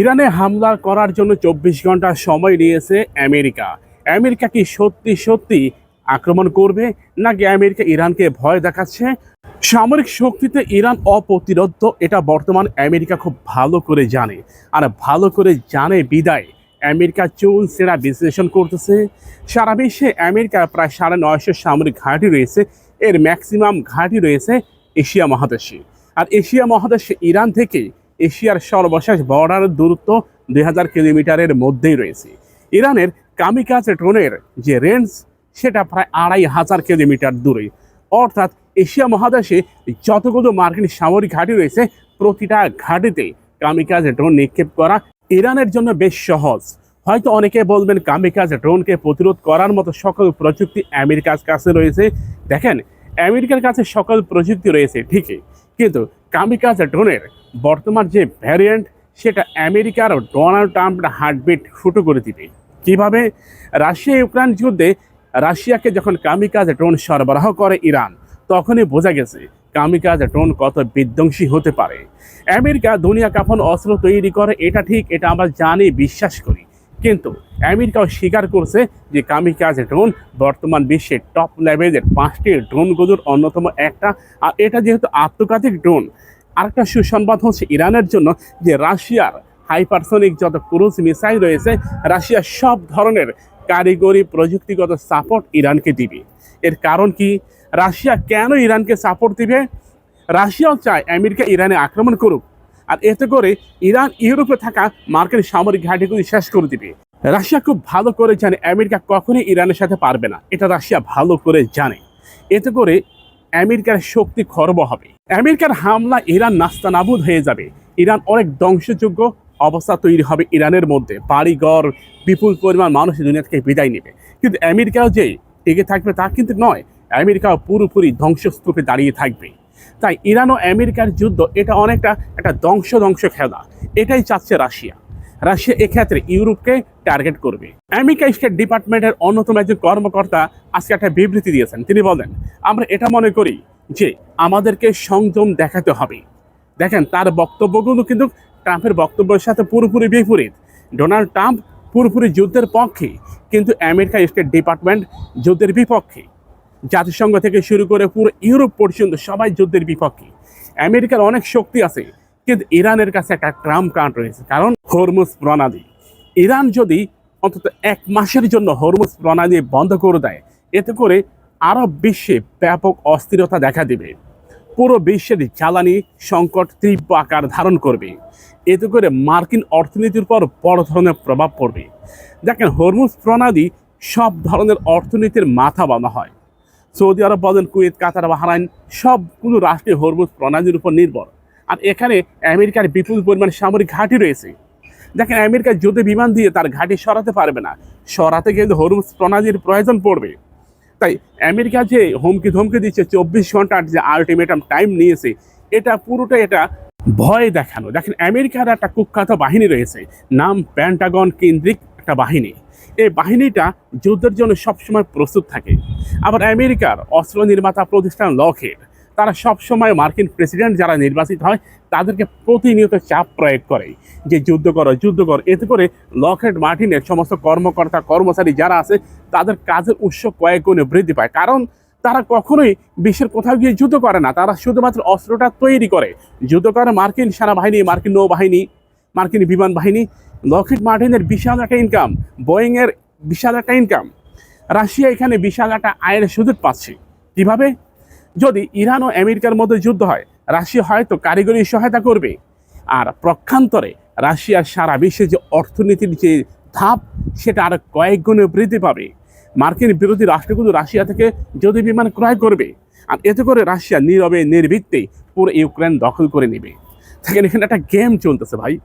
ইরানে হামলা করার জন্য চব্বিশ ঘণ্টা সময় নিয়েছে আমেরিকা। আমেরিকা কি সত্যি সত্যি আক্রমণ করবে, নাকি আমেরিকা ইরানকে ভয় দেখাচ্ছে? সামরিক শক্তিতে ইরান অপ্রতিরোধ, এটা বর্তমান আমেরিকা খুব ভালো করে জানে। আর ভালো করে জানে বিদায়, আমেরিকা চুল সেরা বিশ্লেষণ করতেছে। সারা বিশ্বে আমেরিকার প্রায় সাড়ে নয়শো সামরিক ঘাঁটি রয়েছে, এর ম্যাক্সিমাম ঘাঁটি রয়েছে এশিয়া মহাদেশে। আর এশিয়া মহাদেশে ইরান থেকে এশিয়ার সর্বশেষ বর্ডার দূরত্ব দুই হাজার কিলোমিটারের মধ্যেই রয়েছে। ইরানের কামিকাজ ড্রোনের যে রেঞ্জ, সেটা প্রায় আড়াই হাজার কিলোমিটার দূরে। অর্থাৎ এশিয়া মহাদেশে যতগুলো মার্কিন সামরিক ঘাঁটি রয়েছে, প্রতিটা ঘাঁটিতে কামিকাজ ড্রোন নিক্ষেপ করা ইরানের জন্য বেশ সহজ। হয়তো অনেকে বলবেন কামিকাজ ড্রোনকে প্রতিরোধ করার মতো সকল প্রযুক্তি আমেরিকার কাছে রয়েছে। দেখেন, আমেরিকার কাছে সকল প্রযুক্তি রয়েছে, ঠিকই। কিন্তু কামিকাজ ড্রোনের বর্তমান যে ভ্যারিয়েন্ট সেটা আমেরিকার ডোনাল্ড ট্রাম্পের হার্টবিট ফুটো করে দিবে। কীভাবে? রাশিয়া ইউক্রেন যুদ্ধে রাশিয়াকে যখন কামিকাজ ড্রোন সরবরাহ করে ইরান, তখনই বোঝা গেছে কামিকাজ ড্রোন কত বিধ্বংসী হতে পারে। আমেরিকা দুনিয়া কাফন অস্ত্র তৈরি করে, এটা ঠিক, এটা আমরা জানি, বিশ্বাস করি। কিন্তু আমেরিকাও স্বীকার করছে যে কামিকাজ ড্রোন বর্তমান বিশ্বের টপ লেভেলের পাঁচটি ড্রোনগুলোর অন্যতম একটা। আর এটা যেহেতু আত্মঘাতিক ড্রোন আরেকটা সুসংবাদ হচ্ছে ইরানের জন্য যে রাশিয়ার হাইপারসনিক যত ক্রুজ মিসাইল রয়েছে, রাশিয়া সব ধরনের কারিগরি প্রযুক্তিগত সাপোর্ট ইরানকে দিবে। এর কারণ কি? রাশিয়া কেন ইরানকে সাপোর্ট দিবে? রাশিয়াও চায় আমেরিকা ইরানে আক্রমণ করুক। আর এতে করে ইরান, ইউরোপে থাকা মার্কিন সামরিক ঘাঁটিগুলি শেষ করে দিবে। রাশিয়া খুব ভালো করে জানে আমেরিকা কখনোই ইরানের সাথে পারবে না। এটা রাশিয়া ভালো করে জানে। এতে করে আমেরিকার শক্তি খর্ব হবে। আমেরিকার হামলা ইরান নাস্তানাবুদ হয়ে যাবে। ইরান অনেক ধ্বংসযোগ্য অবস্থা তৈরি হবে ইরানের মধ্যে। বাড়িঘর, বিপুল পরিমাণ মানুষ দুনিয়া থেকে বিদায় নেবে। কিন্তু আমেরিকাও যে টিকে থাকবে তা কিন্তু নয়। আমেরিকাও পুরোপুরি ধ্বংসস্তূপে দাঁড়িয়ে থাকবে। তাই ইরান ও আমেরিকার যুদ্ধ এটা অনেকটা একটা ধ্বংস ধ্বংস খেলা। এটাই চাচ্ছে রাশিয়া। রাশিয়া এক্ষেত্রে ইউরোপকে টার্গেট করবে। আমেরিকা স্টেট ডিপার্টমেন্টের অন্যতম একজন কর্মকর্তা আজকে একটা বিবৃতি দিয়েছেন। তিনি বলেন, আমরা এটা মনে করি যে আমাদেরকে সংযম দেখাতে হবে। দেখেন, তার বক্তব্যগুলো কিন্তু ট্রাম্পের বক্তব্যের সাথে পুরোপুরি বিপরীত। ডোনাল্ড ট্রাম্প পুরোপুরি যুদ্ধের পক্ষে, কিন্তু আমেরিকা স্টেট ডিপার্টমেন্ট যুদ্ধের বিপক্ষে। জাতিসংঘ থেকে শুরু করে পুরো ইউরোপ পর্যন্ত সবাই যুদ্ধের বিপক্ষে। আমেরিকার অনেক শক্তি আছে, কিন্তু ইরানের কাছে একটা ট্রাম্প কার্ড রয়েছে। কারণ হরমুজ প্রণালী, ইরান যদি অন্তত এক মাসের জন্য হরমুজ প্রণালী বন্ধ করে দেয়, এতে করে আরব বিশ্বে ব্যাপক অস্থিরতা দেখা দেবে। পুরো বিশ্বের জ্বালানি সংকট তীব্র আকার ধারণ করবে। এতে করে মার্কিন অর্থনীতির উপর বড় ধরনের প্রভাব পড়বে। দেখেন, হরমুজ প্রণালী সব ধরনের অর্থনীতির মাথা বানা হয়। সৌদি আরব বদল কুয়েত, কাতার, বাহরাইন সবগুলো রাষ্ট্রীয় হরমুজ প্রণালীর উপর নির্ভর। আর এখানে আমেরিকার বিপুল পরিমাণ সামরিক ঘাঁটি রয়েছে। দেখেন, আমেরিকা যুদ্ধে বিমান দিয়ে তার ঘাঁটি সরাতে পারবে না, সরাতে গেলে হরমুজ প্রণালীর প্রয়োজন পড়বে। তাই আমেরিকা যে হুমকি ধমকি দিচ্ছে, চব্বিশ ঘণ্টার যে আলটিমেটাম টাইম নিয়েছে, এটা পুরোটা এটা ভয় দেখানো। দেখেন, আমেরিকার একটা কুখ্যাত বাহিনী রয়েছে, নাম প্যান্টাগন কেন্দ্রিক একটা বাহিনী। এই বাহিনীটা যুদ্ধের জন্য সবসময় প্রস্তুত থাকে। আবার আমেরিকার অস্ত্র নির্মাতা প্রতিষ্ঠান লকহেড, তারা সবসময় মার্কিন প্রেসিডেন্ট যারা নির্বাচিত হয়, তাদেরকে প্রতিনিয়ত চাপ প্রয়োগ করে যে যুদ্ধ করো যুদ্ধ করো। এতে করে লকহেড মার্টিনের সমস্ত কর্মকর্তা, কর্মচারী যারা আছে, তাদের কাজের উৎস কয়েক গুণে বৃদ্ধি পায়। কারণ তারা কখনোই বিশ্বের কোথাও গিয়ে যুদ্ধ করে না। তারা শুধুমাত্র অস্ত্রটা তৈরি করে। যুদ্ধ করে মার্কিন সেনাবাহিনী, মার্কিন নৌবাহিনী, মার্কিন বিমান বাহিনী। লকহিড মার্টিনের বিশাল একটা ইনকাম বোয়িংয়ের বিশাল একটা ইনকাম রাশিয়া এখানে বিশাল একটা আয়ের সুযোগ পাচ্ছে। কীভাবে? যদি ইরান ও আমেরিকার মধ্যে যুদ্ধ হয়, রাশিয়া হয়তো কারিগরি সহায়তা করবে। আর প্রক্ষান্তরে রাশিয়ার সারা বিশ্বে যে অর্থনীতির যে ধাপ, সেটা আরও কয়েক গুণে বৃদ্ধি পাবে। মার্কিন বিরোধী রাষ্ট্রগুলো রাশিয়া থেকে যদি বিমান ক্রয় করবে। আর এতে করে রাশিয়া নীরবে নির্বৃত্তে পুরো ইউক্রেন দখল করে নেবে। দেখেন এখানে একটা গেম চলতেছে ভাই।